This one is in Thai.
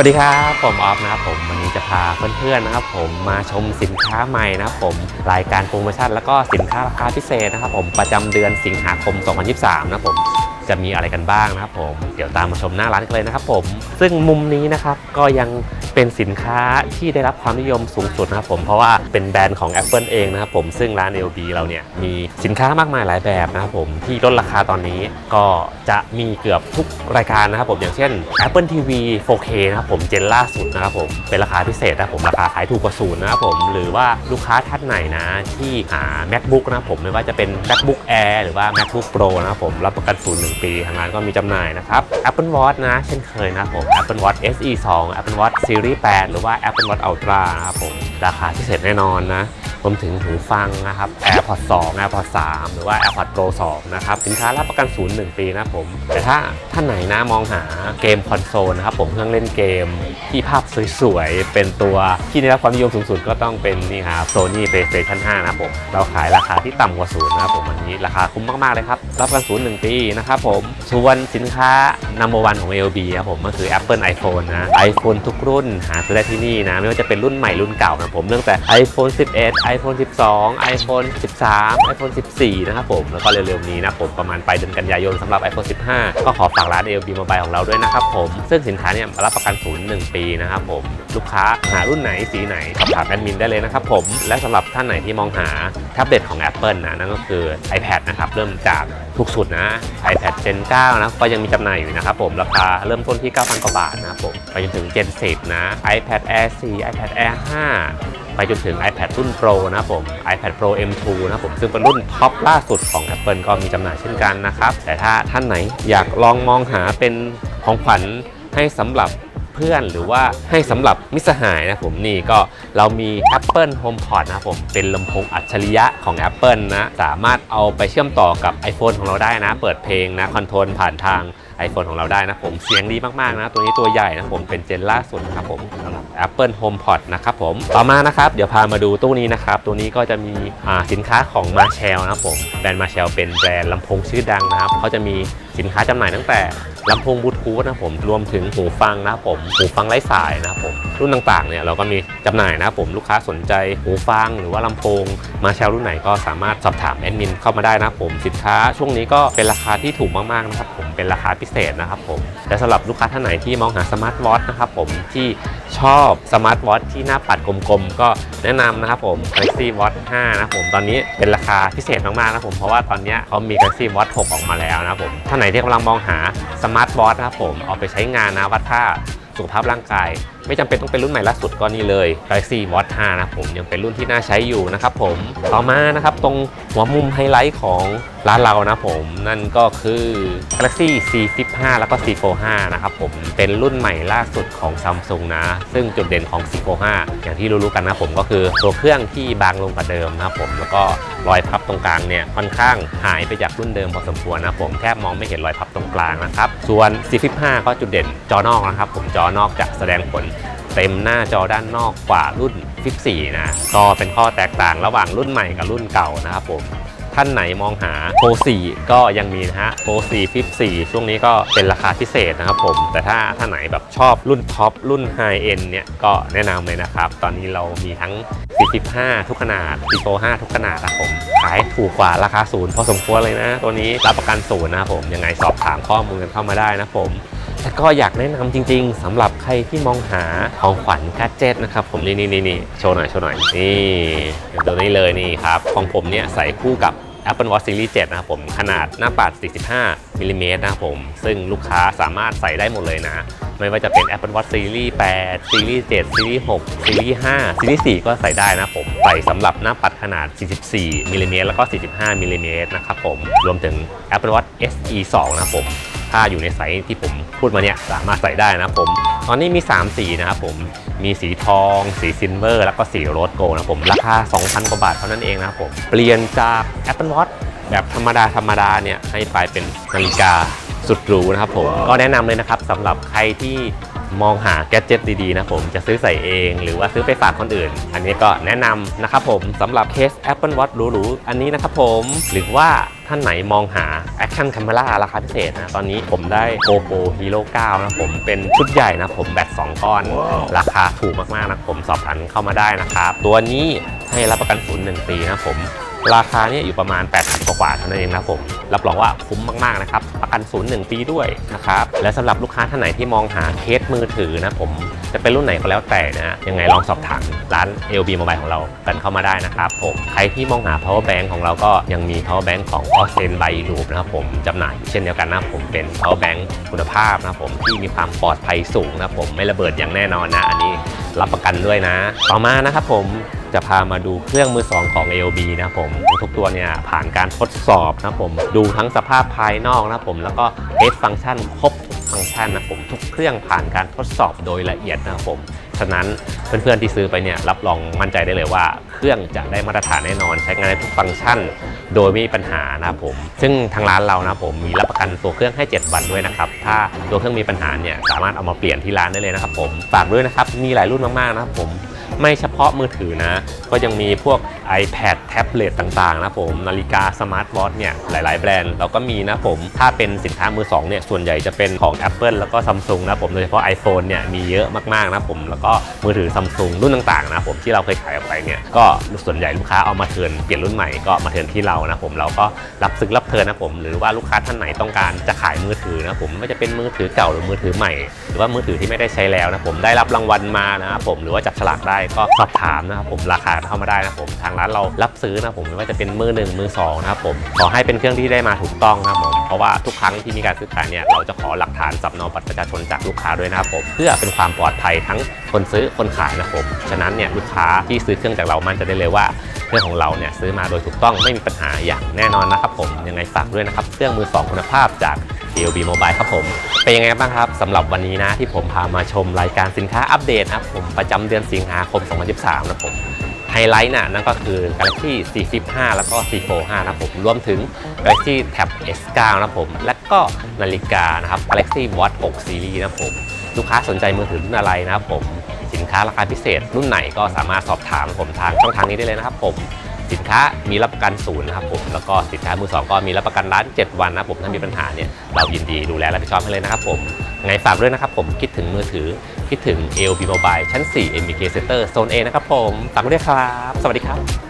วัสดีครับ ผมออฟนะครับผมวันนี้จะพาเพื่อนๆนะครับผมมาชมสินค้าใหม่นะครับผมรายการโปรโมชั่นแล้วก็สินค้าราคาพิเศษนะครับผมประจำเดือนสิงหาคม 2023 นะครับผมจะมีอะไรกันบ้างนะครับผมเดี๋ยวตามมาชมหน้าร้านกันเลยนะครับผมซึ่งมุมนี้นะครับก็ยังเป็นสินค้าที่ได้รับความนิยมสูงสุดนะครับผมเพราะว่าเป็นแบรนด์ของ Apple เองนะครับผมซึ่งร้าน LB เราเนี่ยมีสินค้ามากมายหลายแบบนะครับผมที่ลดราคาตอนนี้ก็จะมีเกือบทุกรายการนะครับผมอย่างเช่น Apple TV 4K นะครับผมเจนล่าสุดนะครับผมเป็นราคาพิเศษนะครับผมราคาขายถูกกว่าศูนย์นะครับผมหรือว่าลูกค้าท่านไหนนะที่หา MacBook นะครับผมไม่ว่าจะเป็น MacBook Air หรือว่า MacBook Pro นะครับผมรับประกันศูนย์หนึ่งปีทางร้านก็มีจำหน่ายนะครับ Apple Watch นะเช่นเคยนะครับผม Apple Watch SE 2 Apple Watch Series 8 หรือว่า Apple Watch Ultra นะครับผม ราคาพิเศษแน่นอนนะ รวมถึงหูฟังนะครับ AirPods 2 AirPods 3 หรือว่า AirPods Pro 2 นะครับ สินค้ารับประกันศูนย์หนึ่งปีนะผม แต่ถ้าท่านไหนนะมองหาเกมคอนโซลนะครับผมเครื่องเล่นเกมที่ภาพสวยๆ เป็นตัวที่ได้รับความนิยมสูงสุดก็ต้องเป็นนี่ครับ Sony PlayStation 5 นะผม เราขายราคาที่ต่ำกว่าศูนย์นะครับผมอันนี้ราคาคุ้มมากๆเลยครับ รับประกันศูนย์หนึ่งปีนะครับผมส่วนสินค้า number one ของ LB ครับผมก็คือ Apple iPhone นะ iPhone ทุกรุ่นหาซื้อได้ที่นี่นะไม่ว่าจะเป็นรุ่นใหม่รุ่นเก่านะผมเรื่องแต่ iPhone 11 iPhone 12 iPhone 13 iPhone 14 นะครับผม แล้วก็เร็วๆนี้นะผมประมาณปลายเดือนกันยายนสำหรับ iPhone 15 ก็ขอฝากร้าน LB Mobile ของเราด้วยนะครับผม ซึ่งสินค้าเนี่ยรับประกันศูนย์หนึ่งปีนะครับผม ลูกค้าหารุ่นไหนสีไหนสอบถามแอดมินได้เลยนะครับผม และสำหรับท่านไหนที่มองหาแท็บเล็ตของ Apple นะนั่นก็คือ iPad นะครับเริ่มจากถูกสุดนะ iPad Gen 9 นะก็ยังมีจำหน่ายอยู่นะครับผมราคาเริ่มต้นที่ 9,000 กว่าบาทนะครับผมไปจนถึง Gen 10 นะ iPad Air 4 iPad Air 5 ไปจนถึง iPad รุ่น Pro นะครับผม iPad Pro M2 นะครับผม ซึ่งเป็นรุ่นท็อปล่าสุดของ Apple ก็มีจำหน่ายเช่นกันนะครับ แต่ถ้าท่านไหนอยากลองมองหาเป็นของขวัญให้สำหรับ เพื่อนหรือว่าให้สำหรับมิสหายนะผมนี่ก็เรามี Apple HomePod นะครับผมเป็นลำโพงอัจฉริยะของ Apple นะ สามารถเอาไปเชื่อมต่อกับ iPhone ของเราได้นะ เปิดเพลงนะคอนโทรลผ่านทาง iPhone ของเราได้นะผมเสียงดีมากๆนะ ตัวนี้ตัวใหญ่นะผมเป็นเจนล่าสุดนะครับผมสำหรับ Apple HomePod นะครับผมต่อมานะครับ เดี๋ยวพามาดูตู้นี้นะครับ ตัวนี้ก็จะมีสินค้าของ Marshall นะครับผมแบรนด์ Marshall เป็นแบรนด์ลำโพงชื่อดังนะครับเขาจะมีสินค้าจำหน่ายตั้งแต่ ลำโพงบลูทูธนะผมรวมถึงหูฟังนะผมหูฟังไร้สายนะผมรุ่นต่างๆเนี่ยเราก็มีจำหน่ายนะผมลูกค้าสนใจหูฟังหรือว่าลำโพง มาแชลรุ่นไหนก็สามารถสอบถามแอดมินเข้ามาได้นะผมสินค้าช่วงนี้ก็เป็นราคาที่ถูกมากๆนะครับผมเป็นราคาพิเศษนะครับผม และสำหรับลูกค้าท่านไหนที่มองหาสมาร์ทวอทนะครับผมที่ชอบสมาร์ทวอทที่หน้าปัดกลมๆ ก็แนะนำนะครับผม Galaxy Watch 5นะครับผมตอนนี้เป็นราคาพิเศษมากๆนะครับผมเพราะว่าตอนนี้เขามี Galaxy Watch 6 ออกมาแล้วนะครับผมท่านไหนที่กำลังมองหาสมาร์ทวอทนะครับผมเอาไปใช้งานนะวัดค่าสุขภาพร่างกาย ไม่จำเป็นต้องเป็นรุ่นใหม่ล่าสุดก็นี่เลย Galaxy Watch 5นะผมยังเป็นรุ่นที่น่าใช้อยู่นะครับผมต่อมานะครับตรงหัวมุมไฮไลท์ของร้านเรานะผมนั่นก็คือ Galaxy C Flip 5แล้วก็ C Fold 5นะครับผมเป็นรุ่นใหม่ล่าสุดของ Samsung นะ ซึ่งจุดเด่นของ C Fold 5อย่างที่รู้ๆกันนะผมก็คือตัวเครื่องที่บางลงกว่าเดิมนะครับผมแล้วก็รอยพับตรงกลางเนี่ยค่อนข้างหายไปจากรุ่นเดิมพอสมควรนะผมแทบมองไม่เห็นรอยพับตรงกลางนะครับส่วน C Flip 5ก็จุดเด่นจอนอกนะครับผมจอนอกจะแสดงผล เต็มหน้าจอด้านนอกกว่ารุ่น Flip 4นะ ก็เป็นข้อแตกต่างระหว่างรุ่นใหม่กับรุ่นเก่านะครับผม ท่านไหนมองหา Pro 4ก็ยังมีนะฮะ Pro 4 Flip 4ช่วงนี้ก็เป็นราคาพิเศษนะครับผม แต่ถ้าท่านไหนแบบชอบรุ่นท็อปรุ่น High End เนี่ยก็แนะนำเลยนะครับ ตอนนี้เรามีทั้ง 45 ทุกขนาด Pro 5ทุกขนาดนะผมขายถูกกว่าราคาศูนย์พอสมควรเลยนะ ตัวนี้รับประกันศูนย์นะครับผมยังไงสอบถามข้อมูลกันเข้ามาได้นะผม แต่ก็อยากแนะนำจริง ๆสำหรับใครที่มองหาของขวัญแกดเจ็ตนะครับผมนี่นี่นี่นี่โชว์หน่อยโชว์หน่อยนี่ตัวนี้เลยนี่ครับของผมเนี่ยใส่คู่กับ Apple Watch Series 7 นะครับผม ขนาดหน้าปัด 45มิลลิเมตรนะครับผม ซึ่งลูกค้าสามารถใส่ได้หมดเลยนะ ไม่ว่าจะเป็น Apple Watch Series 8 Series 7 Series 6 Series 5 Series 4 ก็ใส่ได้นะผม ใส่สำหรับหน้าปัดขนาด 44มิลลิเมตรแล้วก็ 45มิลลิเมตรนะครับผม รวมถึง Apple Watch SE 2 นะครับผม ถ้าอยู่ในไซส์ที่ผมพูดมาเนี่ยสามารถใส่ได้นะครับผม ตอนนี้มี 3 สีนะครับผม มีสีทอง สีซิลเวอร์ แล้วก็สีโรสโกลนะครับผม ราคา 2,000 กว่าบาทเท่านั้นเองนะครับผม เปลี่ยนจาก Apple Watch แบบธรรมดาธรรมดาเนี่ยให้ไปเป็นนาฬิกาสุดหรูนะครับผม ก็แนะนำเลยนะครับสำหรับใครที่ มองหาแกดเจิตดีๆนะผมจะซื้อใส่เองหรือว่าซื้อไปฝากคนอื่น อันนี้ก็แนะนำนะครับผมสำหรับเคส Apple Watch หรูๆอันนี้นะครับผมหรือว่าท่านไหนมองหา Action Camera ราคาพิเศษนะ ตอนนี้ผมได้ GoPro Hero 9 นะผมเป็นชุดใหญ่นะผมแบต2ก้อนราคาถูกมากๆนะผมสอบถามเข้ามาได้นะครับ ตัวนี้ให้รับประกันศูนย์หนึ่งปีนะผม ราคาเนี่ยอยู่ประมาณ8,000กว่าเท่านั้นเองนะผมรับรองว่าคุ้มมาก ๆ นะครับ ประกันศูนย์หนึ่งปีด้วยนะครับ และสำหรับลูกค้าท่านไหนที่มองหาเคสมือถือนะผมจะเป็นรุ่นไหนก็แล้วแต่นะยังไงลองสอบถามร้าน LB Mobile ของเรากันเข้ามาได้นะครับผมใครที่มองหา power bank ของเราก็ยังมี power bank ของ o s e n by Loop นะครับผมจำหน่ายเช่นเดียวกันนะผมเป็น power bank คุณภาพนะผมที่มีความปลอดภัยสูงนะผมไม่ระเบิดอย่างแน่นอนนะอันนี้ รับประกันด้วยนะ ต่อมานะครับผมจะพามาดูเครื่องมือสองของ AOB นะครับผมทุกตัวเนี่ยผ่านการทดสอบนะครับผมดูทั้งสภาพภายนอกนะครับผมแล้วก็เทสฟังก์ชันครบทุกฟังก์ชันนะครับผมทุกเครื่องผ่านการทดสอบโดยละเอียดนะครับผม ฉะนั้นเพื่อนๆที่ซื้อไปเนี่ยรับรองมั่นใจได้เลยว่า เครื่องจะได้มาตรฐานแน่นอน ใช้งานได้ทุกฟังก์ชัน โดยไม่มีปัญหานะครับผม ซึ่งทางร้านเรานะผมมีรับประกันตัวเครื่องให้ 7 วันด้วยนะครับ ถ้าตัวเครื่องมีปัญหาเนี่ยสามารถเอามาเปลี่ยนที่ร้านได้เลยนะครับผมฝากด้วยนะครับมีหลายรุ่นมากๆนะครับผมไม่เฉพาะมือถือนะ ก็ยังมีพวก iPad แท็บเล็ตต่างๆนะผมนาฬิกาสมาร์ทวอทเนี่ยหลายๆแบรนด์เราก็มีนะผมถ้าเป็นสินค้ามือ2เนี่ยส่วนใหญ่จะเป็นของ Apple แล้วก็ Samsung นะผมโดยเฉพาะ iPhone เนี่ยมีเยอะมากๆนะผมแล้วก็มือถือ Samsung รุ่นต่างๆนะผมที่เราเคยขายออกไปเนี่ยก็ส่วนใหญ่ลูกค้าเอามาเทิร์นเปลี่ยนรุ่นใหม่ก็มาเทิร์นที่เรานะผมเราก็รับซื้อรับเทิร์นนะผมหรือว่าลูกค้าท่านไหนต้องการจะขายมือถือนะผมไม่ว่าจะเป็นมือถือเก่าหรือมือถือใหม่ หรือว่ามือถือที่ไม่ได้ใช้แล้วนะผมได้รับรางวัลมานะครับผมหรือว่าจับฉลากได้ก็สอบถามนะครับผมราคาเข้ามาได้นะผมทางร้านเรารับซื้อนะผมไม่ว่าจะเป็นมือหนึ่งมือสองนะครับผมขอให้เป็นเครื่องที่ได้มาถูกต้องนะครับผมเพราะว่าทุกครั้งที่มีการซื้อขายเนี่ยเราจะขอหลักฐานสำเนาบัตรประชาชนจากลูกค้าด้วยนะครับผมเพื่อเป็นความปลอดภัยทั้งคนซื้อคนขายนะครับผมฉะนั้นเนี่ยลูกค้าที่ซื้อเครื่องจากเรามั่นใจะได้เลยว่าเครื่องของเราเนี่ยซื้อมาโดยถูกต้องไม่มีปัญหาอย่างแน่นอนนะครับผมยังไงฝากด้วยนะครับเครื่องมือสองคุณภาพจาก DLB Mobile ครับผม เป็นยังไงบ้างครับสำหรับวันนี้นะที่ผมพามาชมรายการสินค้าอัปเดตนะครับผมประจำเดือนสิงหาคม 2023 นะผม ฮไลท์น่ะนั่นก็คือ Galaxy C15 แล้วก็ C45 นะผมรวมถึง Galaxy Tab S9 นะผม และก็นาฬิกานะครับ Galaxy Watch 6 Series นะผม ลูกค้าสนใจมือถือรุ่นอะไรนะครับผม สินค้าราคาพิเศษรุ่นไหนก็สามารถสอบถามผมทางช่องทางนี้ได้เลยนะครับผมสินค้ามีรับประกันศูนย์นะครับผมแล้วก็สินค้ามือสองก็มีรับประกันร้าน 7 วันนะผมถ้ามีปัญหาเนี่ยเรายินดีดูแลรับผิดชอบให้เลยนะครับผม ไงฝากด้วยนะครับผมคิดถึงมือถือ คิดถึง AOB Mobile ชั้น 4 MBK Center โซน A นะครับผมฝากด้วยครับ สวัสดีครับ